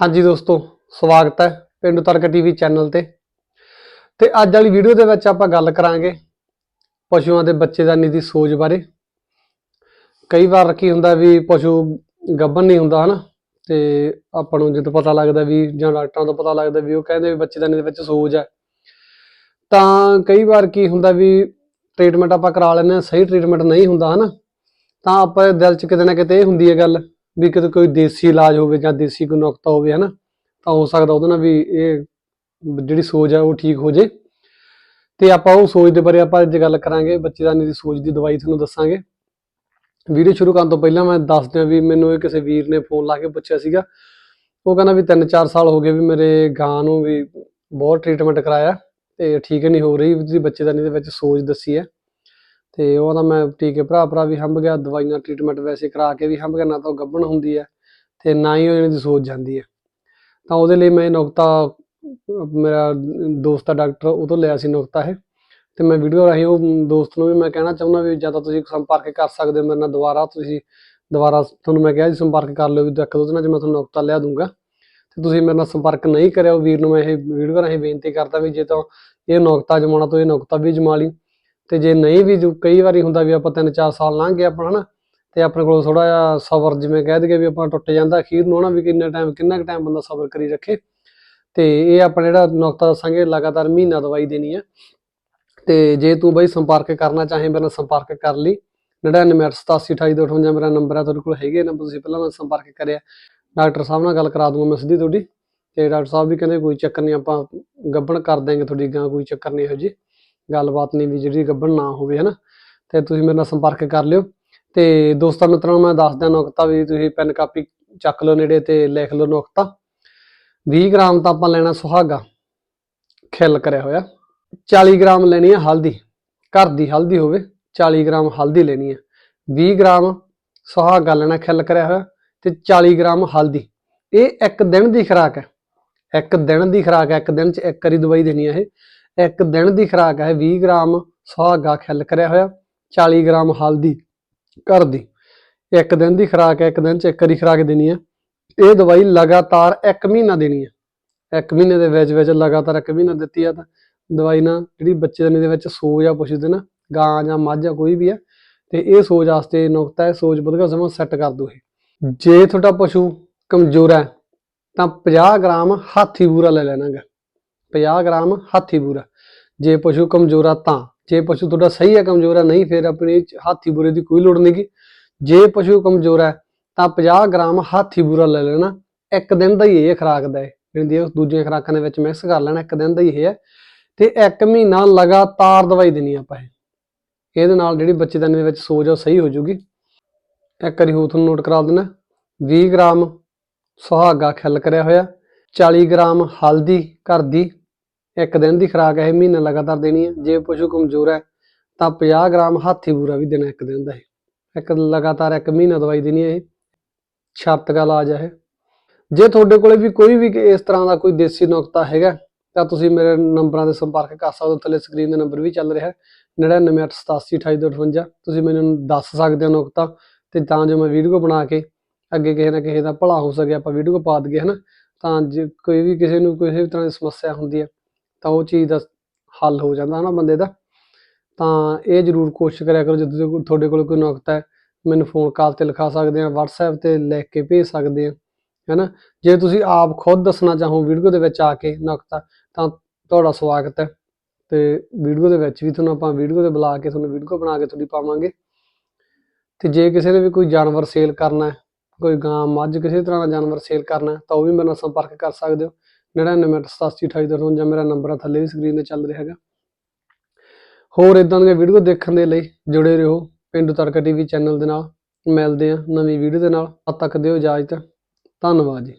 ਹਾਂਜੀ ਦੋਸਤੋ, ਸਵਾਗਤ ਹੈ ਪਿੰਡ ਤਰਕ ਟੀਵੀ ਚੈਨਲ ਤੇ। ਤੇ ਅੱਜ ਵਾਲੀ ਵੀਡੀਓ ਦੇ ਵਿੱਚ ਆਪਾਂ ਗੱਲ ਕਰਾਂਗੇ ਪਸ਼ੂਆਂ ਦੇ ਬੱਚੇਦਾਨੀ ਦੀ ਸੋਚ ਬਾਰੇ। ਕਈ ਵਾਰ ਕੀ ਹੁੰਦਾ ਵੀ ਪਸ਼ੂ ਗੱਭਣ ਨਹੀਂ ਹੁੰਦਾ, ਹਨਾ? ਤੇ ਆਪਾਂ ਨੂੰ ਜਦੋਂ ਪਤਾ ਲੱਗਦਾ ਵੀ ਜਾਂ ਡਾਕਟਰਾਂ ਤੋਂ ਪਤਾ ਲੱਗਦਾ ਵੀ ਉਹ ਕਹਿੰਦੇ ਵੀ ਬੱਚੇਦਾਨੀ ਦੇ ਵਿੱਚ ਸੋਜ ਹੈ। ਤਾਂ ਕਈ ਵਾਰ ਕੀ ਹੁੰਦਾ ਵੀ ਟ੍ਰੀਟਮੈਂਟ ਆਪਾਂ ਕਰਾ ਲੈਂਦੇ ਹਾਂ, ਸਹੀ ਟ੍ਰੀਟਮੈਂਟ ਨਹੀਂ ਹੁੰਦਾ, ਹਨਾ? ਤਾਂ ਆਪਾਂ ਦਿਲ 'ਚ ਕਿਤੇ ਨਾ ਕਿਤੇ ਇਹ ਹੁੰਦੀ ਹੈ ਗੱਲ ਵੀ ਕਿਤੇ ਕੋਈ ਦੇਸੀ ਇਲਾਜ ਹੋਵੇ ਜਾਂ ਦੇਸੀ ਕੋਈ ਨੁਕਤਾ ਹੋਵੇ, ਹਨਾ, ਤਾਂ ਹੋ ਸਕਦਾ ਉਹਦੇ ਨਾਲ ਵੀ ਇਹ ਜਿਹੜੀ ਸੋਜ ਹੈ ਉਹ ਠੀਕ ਹੋ ਜੇ। ਤੇ ਆਪਾਂ ਉਹ ਸੋਜ ਦੇ ਬਾਰੇ ਆਪਾਂ ਅੱਜ ਗੱਲ ਕਰਾਂਗੇ ਬੱਚੇਦਾਨੀ ਦੀ ਸੋਜ ਦੀ ਦਵਾਈ ਤੁਹਾਨੂੰ ਦੱਸਾਂਗੇ। ਵੀਡੀਓ ਸ਼ੁਰੂ ਕਰਨ ਤੋਂ ਪਹਿਲਾਂ ਮੈਂ ਦੱਸ ਦਿਆਂ ਵੀ ਮੈਨੂੰ ਇਹ ਕਿਸੇ ਵੀਰ ਨੇ ਫੋਨ ਲਾ ਕੇ ਪੁੱਛਿਆ ਸੀਗਾ। ਉਹ ਕਹਿੰਦਾ ਵੀ 3-4 ਸਾਲ ਹੋ ਗਏ ਵੀ ਮੇਰੇ ਗਾਂ ਨੂੰ ਵੀ ਬਹੁਤ ਟ੍ਰੀਟਮੈਂਟ ਕਰਾਇਆ ਤੇ ਠੀਕ ਨਹੀਂ ਹੋ ਰਹੀ ਉਹਦੀ ਬੱਚੇਦਾਨੀ ਦੇ ਵਿੱਚ ਸੋਜ ਦੱਸੀ ਹੈ। ਤੇ ਉਹਦਾ ਮੈਂ ਟੀਕੇ ਭਰਾ ਭਰਾ ਵੀ ਹੰਭ ਗਿਆ, ਦਵਾਈਆਂ ਟ੍ਰੀਟਮੈਂਟ ਵੈਸੇ ਕਰਾ ਕੇ ਵੀ ਹੰਭ ਗਿਆ, ਨਾ ਤਾਂ ਉਹ ਗੱਭਣ ਹੁੰਦੀ ਹੈ ਤੇ ਨਾ ਹੀ ਉਹ ਜਿਹੜੀ ਦੀ ਸੋਚ ਜਾਂਦੀ ਹੈ। ਤਾਂ ਉਹਦੇ ਲਈ ਮੈਂ ਇਹ ਨੁਕਤਾ, ਮੇਰਾ ਦੋਸਤ ਆ ਡਾਕਟਰ ਉਹ ਤੋਂ ਲਿਆ ਸੀ ਨੁਕਤਾ ਇਹ ਤੇ ਮੈਂ ਵੀਡੀਓ ਰਾਹੀਂ ਉਹ ਦੋਸਤ ਨੂੰ ਵੀ ਮੈਂ ਕਹਿਣਾ ਚਾਹੁੰਦਾ ਵੀ ਜਾਂ ਤਾਂ ਤੁਸੀਂ ਸੰਪਰਕ ਕਰ ਸਕਦੇ ਹੋ ਮੇਰੇ ਨਾਲ ਦੁਬਾਰਾ, ਤੁਸੀਂ ਦੁਬਾਰਾ ਤੁਹਾਨੂੰ ਮੈਂ ਕਿਹਾ ਜੀ ਸੰਪਰਕ ਕਰ ਲਿਓ ਵੀ ਇੱਕ ਦੋ ਦਿਨਾਂ 'ਚ ਮੈਂ ਤੁਹਾਨੂੰ ਨੁਕਤਾ ਲਿਆ ਦੂੰਗਾ। ਤੇ ਤੁਸੀਂ ਮੇਰੇ ਨਾਲ ਸੰਪਰਕ ਨਹੀਂ ਕਰਿਆ ਉਹ ਵੀਰ ਨੂੰ ਮੈਂ ਇਹ ਵੀਡੀਓ ਰਾਹੀਂ ਬੇਨਤੀ ਕਰਦਾ ਵੀ ਜੇ ਤਾਂ ਇਹ ਨੁਕਤਾ ਜਮਾਉਣਾ ਤਾਂ ਇਹ ਨੁਕਤਾ ਵੀ ਜਮਾ ਲਈ। ਤੇ ਜੇ ਨਹੀਂ ਵੀ ਜੋ ਕਈ ਵਾਰੀ ਹੁੰਦਾ ਵੀ ਆਪਾਂ ਤਿੰਨ ਚਾਰ ਸਾਲ ਲੰਘ ਗਏ ਆਪਣਾ ਹਨਾ, ਤੇ ਆਪਣੇ ਕੋਲ ਥੋੜਾ ਜਿਹਾ ਸਬਰ ਜਿਵੇਂ ਕਹਿ ਦਈਏ ਵੀ ਆਪਾਂ ਟੁੱਟ ਜਾਂਦਾ ਅਖੀਰ ਨੂੰ, ਹਨਾ, ਵੀ ਕਿੰਨਾ ਟਾਈਮ ਕਿੰਨਾ ਕੁ ਟਾਈਮ ਬੰਦਾ ਸਬਰ ਕਰੀ ਰੱਖੇ। ਤੇ ਇਹ ਆਪਾਂ ਜਿਹੜਾ ਨੁਕਤਾ ਦੱਸਾਂਗੇ, ਲਗਾਤਾਰ ਮਹੀਨਾ ਦਵਾਈ ਦੇਣੀ ਹੈ ਤੇ ਜੇ ਤੂੰ ਬਈ ਸੰਪਰਕ ਕਰਨਾ ਚਾਹੇ ਮੇਰੇ ਨਾਲ ਸੰਪਰਕ ਕਰ ਲਈ। 9987288258 ਮੇਰਾ ਨੰਬਰ ਹੈ ਤੁਹਾਡੇ ਕੋਲ ਹੈਗੇ ਨਾ ਤੁਸੀਂ ਪਹਿਲਾਂ ਨਾਲ ਸੰਪਰਕ ਕਰਿਆ। ਡਾਕਟਰ ਸਾਹਿਬ ਨਾਲ ਗੱਲ ਕਰਾ ਦੂੰਗਾ ਮੈਂ ਸਿੱਧੀ ਤੁਹਾਡੀ। ਤੇ ਡਾਕਟਰ ਸਾਹਿਬ ਵੀ ਕਹਿੰਦੇ ਕੋਈ ਚੱਕਰ ਨਹੀਂ, ਆਪਾਂ ਗੱਬਣ ਕਰ ਦਾਂਗੇ ਤੁਹਾਡੀ ਗਾਂ, ਕੋਈ ਚੱਕਰ ਨਹੀਂ ਇਹੋ ਜੀ ਗੱਲਬਾਤ ਨਹੀਂ ਵੀ ਜਿਹੜੀ ਗੱਭਣ ਨਾ ਹੋਵੇ, ਹਨਾ? ਤੇ ਤੁਸੀਂ ਮੇਰੇ ਨਾਲ ਸੰਪਰਕ ਕਰ ਲਿਓ। ਤੇ ਦੋਸਤਾਂ ਮਿੱਤਰਾਂ ਨੂੰ ਮੈਂ ਦੱਸ ਨੁਕਤਾ ਵੀ ਤੁਸੀਂ ਪੈਨ ਕਾਪੀ ਚੱਕ ਲਓ ਨੇੜੇ ਤੇ, ਲਿਖ ਲਓ ਨੁਕਤਾ। 20 ਗ੍ਰਾਮ ਤਾਂ ਆਪਾਂ ਲੈਣਾ ਸੁਹਾਗਾ। ਖਿਲ ਕਰਿਆ ਹੋਇਆ। 40 ਗ੍ਰਾਮ ਲੈਣੀ ਹੈ ਹਲਦੀ। ਘਰ ਦੀ ਹਲਦੀ ਹੋਵੇ 40 ਗ੍ਰਾਮ ਹਲਦੀ ਲੈਣੀ ਹੈ 20 ਗ੍ਰਾਮ ਸੁਹਾਗਾ ਲੈਣਾ, ਖਿੱਲ ਕਰਿਆ ਹੋਇਆ। ਤੇ 40 ਗ੍ਰਾਮ ਹਲਦੀ। ਇਹ ਇੱਕ ਦਿਨ ਦੀ ਖੁਰਾਕ ਹੈ। ਇੱਕ ਦਿਨ ਦੀ ਖੁਰਾਕ ਹੈ। ਇੱਕ ਦਿਨ ਚ ਇੱਕ ਵਾਰੀ ਦਵਾਈ ਦੇਣੀ ਹੈ ਇਹ। ਇੱਕ ਦਿਨ ਦੀ ਖੁਰਾਕ ਹੈ 20 ਗ੍ਰਾਮ ਸੁਹਾਗਾ ਖਿੱਲ ਕਰਿਆ ਹੋਇਆ 40 ਗ੍ਰਾਮ ਹਲਦੀ ਘਰ ਦੀ। ਇੱਕ ਦਿਨ ਦੀ ਖੁਰਾਕ ਹੈ ਇੱਕ ਦਿਨ ਚ ਇੱਕ ਵਾਰੀ ਖੁਰਾਕ ਦੇਣੀ ਹੈ। ਇਹ ਦਵਾਈ ਲਗਾਤਾਰ 1 ਮਹੀਨਾ ਦੇਣੀ ਹੈ। ਇੱਕ ਮਹੀਨੇ ਦੇ ਵਿੱਚ ਵਿੱਚ ਲਗਾਤਾਰ ਇੱਕ ਮਹੀਨਾ ਦਿੱਤੀ ਆ ਤਾਂ ਦਵਾਈ ਨਾਲ ਜਿਹੜੀ ਬੱਚੇਦਾਨੀ ਦੇ ਵਿੱਚ ਸੋਜ ਆ ਪੁੱਛਦੇ ਨਾ ਗਾਂ ਜਾਂ ਮੱਝ ਆ ਕੋਈ ਵੀ ਆ ਤੇ ਇਹ ਸੋਜ ਵਾਸਤੇ ਨੁਕਤਾ ਹੈ ਸੋਜ ਵਧਗਾ ਸਮਾਂ ਸੈੱਟ ਕਰ ਦੋ ਇਹ। ਜੇ ਤੁਹਾਡਾ ਪਸ਼ੂ ਕਮਜ਼ੋਰ ਹੈ ਤਾਂ 50 ਗ੍ਰਾਮ ਹਾਥੀ ਬੂਰਾ ਲੈ ਲੈਣਾਗਾ 50 ਗ੍ਰਾਮ ਹਾਥੀ ਬੂਰਾ। ਜੇ ਪਸ਼ੂ ਕਮਜ਼ੋਰ ਆ ਤਾਂ। ਜੇ ਪਸ਼ੂ ਤੁਹਾਡਾ ਸਹੀ ਹੈ ਕਮਜ਼ੋਰ ਹੈ ਨਹੀਂ ਫਿਰ ਆਪਣੀ ਹਾਥੀ ਬੂਰੇ ਦੀ ਕੋਈ ਲੋੜ ਨਹੀਂਗੀ ਜੇ ਪਸ਼ੂ ਕਮਜ਼ੋਰ ਹੈ ਤਾਂ 50 ਗ੍ਰਾਮ ਹਾਥੀ ਬੂਰਾ ਲੈ ਲੈਣਾ। ਇੱਕ ਦਿਨ ਦਾ ਹੀ ਇਹ ਖੁਰਾਕ ਦਾ ਹੈ ਜਿਹੜੀ ਉਹ ਦੂਜੀਆਂ ਖੁਰਾਕਾਂ ਦੇ ਵਿੱਚ ਮਿਕਸ ਕਰ ਲੈਣਾ, ਇੱਕ ਦਿਨ ਦਾ ਹੀ ਇਹ ਹੈ ਤੇ ਇੱਕ ਮਹੀਨਾ ਲਗਾਤਾਰ ਦਵਾਈ ਦੇਣੀ ਆਪਾਂ ਇਹ। ਇਹਦੇ ਨਾਲ ਜਿਹੜੀ ਬੱਚੇਦਾਨੀ ਦੇ ਵਿੱਚ ਸੋਜ ਆ, ਉਹ ਸਹੀ ਹੋ ਜਾਊਗੀ ਇੱਕ ਵਾਰੀ ਹੋਰ ਤੁਹਾਨੂੰ ਨੋਟ ਕਰਾ ਦਿੰਦਾ। 20 ਗ੍ਰਾਮ ਸੁਹਾਗਾ ਖਿਲ ਕਰਿਆ ਹੋਇਆ। 40 ਗ੍ਰਾਮ ਹਲਦੀ ਘਰ ਦੀ। ਇੱਕ ਦਿਨ ਦੀ ਖੁਰਾਕ ਹੈ ਇਹ ਮਹੀਨਾ ਲਗਾਤਾਰ ਦੇਣੀ ਹੈ। ਜੇ ਪਸ਼ੂ ਕਮਜ਼ੋਰ ਹੈ, ਤਾਂ 50 ਗ੍ਰਾਮ ਹਾਥੀ ਬੂਰਾ ਵੀ ਦੇਣਾ ਇੱਕ ਦਿਨ ਦਾ ਇਹ। ਇੱਕ ਲਗਾਤਾਰ ਇੱਕ ਮਹੀਨਾ ਦਵਾਈ ਦੇਣੀ ਹੈ ਇਹ। ਛੱਤ ਦਾ ਇਲਾਜ ਹੈ ਜੇ ਤੁਹਾਡੇ ਕੋਲੇ ਵੀ ਕੋਈ ਵੀ ਇਸ ਤਰ੍ਹਾਂ ਦਾ ਕੋਈ ਦੇਸੀ ਨੁਕਤਾ ਹੈਗਾ, ਤਾਂ ਤੁਸੀਂ ਮੇਰੇ ਨੰਬਰਾਂ ਤੇ ਸੰਪਰਕ ਕਰ ਸਕਦੇ ਹੋ। ਥੱਲੇ ਸਕਰੀਨ ਦੇ ਨੰਬਰ ਵੀ ਚੱਲ ਰਿਹਾ ਹੈ। 9988828258 ਤੁਸੀਂ ਮੈਨੂੰ ਦੱਸ ਸਕਦੇ ਹੋ ਨੁਕਤਾ ਤੇ ਤਾਂ ਜੋ ਮੈਂ ਵੀਡੀਓ ਬਣਾ ਕੇ ਅੱਗੇ ਕਿਸੇ ਨਾ ਕਿਸੇ ਦਾ ਭਲਾ ਹੋ ਸਕੇ, ਆਪਾਂ ਵੀਡੀਓ ਪਾ ਦਈਏ, ਹਨਾ। ਤਾਂ ਜੇ ਕੋਈ ਵੀ ਕਿਸੇ ਨੂੰ ਕਿਸੇ ਵੀ ਤਰ੍ਹਾਂ ਦੀ ਸਮੱਸਿਆ ਹੁੰਦੀ ਹੈ ਤਾਂ ਉਹ ਚੀਜ਼ ਦਾ ਹੱਲ ਹੋ ਜਾਂਦਾ ਹਨਾ ਬੰਦੇ ਦਾ। ਤਾਂ ਇਹ ਜ਼ਰੂਰ ਕੋਸ਼ਿਸ਼ ਕਰਿਆ ਕਰੋ ਜਦੋਂ ਤੁਹਾਡੇ ਕੋਲ ਕੋਈ ਨੁਕਤਾ ਹੈ, ਮੈਨੂੰ ਫੋਨ ਕਾਲ ਤੇ ਲਿਖਾ ਸਕਦੇ ਆ WhatsApp ਤੇ ਲਿਖ ਕੇ ਭੇਜ ਸਕਦੇ ਆ ਹੈਨਾ। ਜੇ ਤੁਸੀਂ ਆਪ ਖੁਦ ਦੱਸਣਾ ਚਾਹੋ ਵੀਡੀਓ ਦੇ ਵਿੱਚ ਆ ਕੇ ਨੁਕਤਾ, ਤਾਂ ਤੁਹਾਡਾ ਸਵਾਗਤ ਹੈ। ਤੇ ਵੀਡੀਓ ਦੇ ਵਿੱਚ ਵੀ ਤੁਹਾਨੂੰ ਆਪਾਂ ਵੀਡੀਓ ਤੇ ਬੁਲਾ ਕੇ ਤੁਹਾਨੂੰ ਵੀਡੀਓ ਬਣਾ ਕੇ ਤੁਹਾਡੀ ਪਾਵਾਂਗੇ। ਤੇ ਜੇ ਕਿਸੇ ਨੇ ਵੀ ਕੋਈ ਜਾਨਵਰ ਸੇਲ ਕਰਨਾ ਹੈ, ਕੋਈ ਗਾਂ, ਮੱਝ ਕਿਸੇ ਤਰ੍ਹਾਂ ਦਾ ਜਾਨਵਰ ਸੇਲ ਕਰਨਾ ਤਾਂ ਉਹ ਵੀ ਮੇਰੇ ਨਾਲ ਸੰਪਰਕ ਕਰ ਸਕਦੇ ਹੋ। 9987828258 ਮੇਰਾ ਨੰਬਰ ਆ, ਥੱਲੇ ਵੀ ਸਕਰੀਨ ਤੇ ਚੱਲ ਰਿਹਾ ਹੈਗਾ। ਹੋਰ ਇਦਾਂ ਦੀਆਂ ਵੀਡੀਓ ਦੇਖਣ ਦੇ ਲਈ ਜੁੜੇ ਰਹੋ ਪਿੰਡੂ ਤੜਕਾ ਟੀਵੀ ਚੈਨਲ ਦੇ ਨਾਲ। ਮਿਲਦੇ ਆ ਨਵੀਂ ਵੀਡੀਓ ਦੇ ਨਾਲ। ਤਦ ਤੱਕ ਦਿਓ ਇਜਾਜ਼ਤ। ਧੰਨਵਾਦ ਜੀ।